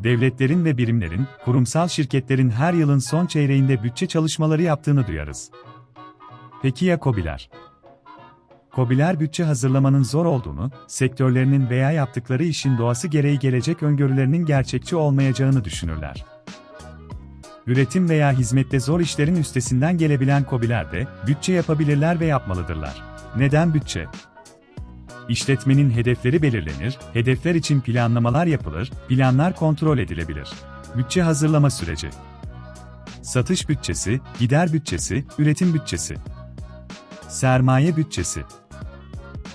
devletlerin ve birimlerin, kurumsal şirketlerin her yılın son çeyreğinde bütçe çalışmaları yaptığını duyarız. Peki ya KOBİ'ler? KOBİ'ler bütçe hazırlamanın zor olduğunu, sektörlerinin veya yaptıkları işin doğası gereği gelecek öngörülerinin gerçekçi olmayacağını düşünürler. Üretim veya hizmette zor işlerin üstesinden gelebilen KOBİ'ler de bütçe yapabilirler ve yapmalıdırlar. Neden bütçe? İşletmenin hedefleri belirlenir, hedefler için planlamalar yapılır, planlar kontrol edilebilir. Bütçe hazırlama süreci. Satış bütçesi, gider bütçesi, üretim bütçesi. Sermaye bütçesi.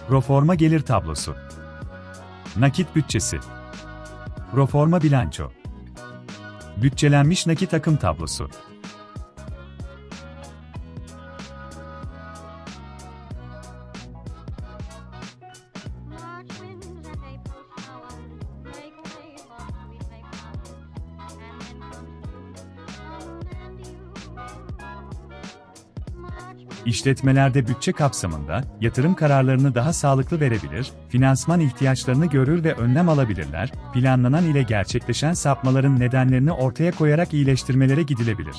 Proforma gelir tablosu. Nakit bütçesi. Proforma bilanço. Bütçelenmiş nakit akım tablosu. İşletmelerde bütçe kapsamında yatırım kararlarını daha sağlıklı verebilir, finansman ihtiyaçlarını görür ve önlem alabilirler, planlanan ile gerçekleşen sapmaların nedenlerini ortaya koyarak iyileştirmelere gidilebilir.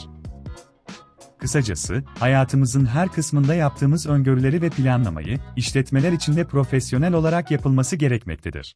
Kısacası, hayatımızın her kısmında yaptığımız öngörüleri ve planlamayı, işletmeler içinde profesyonel olarak yapılması gerekmektedir.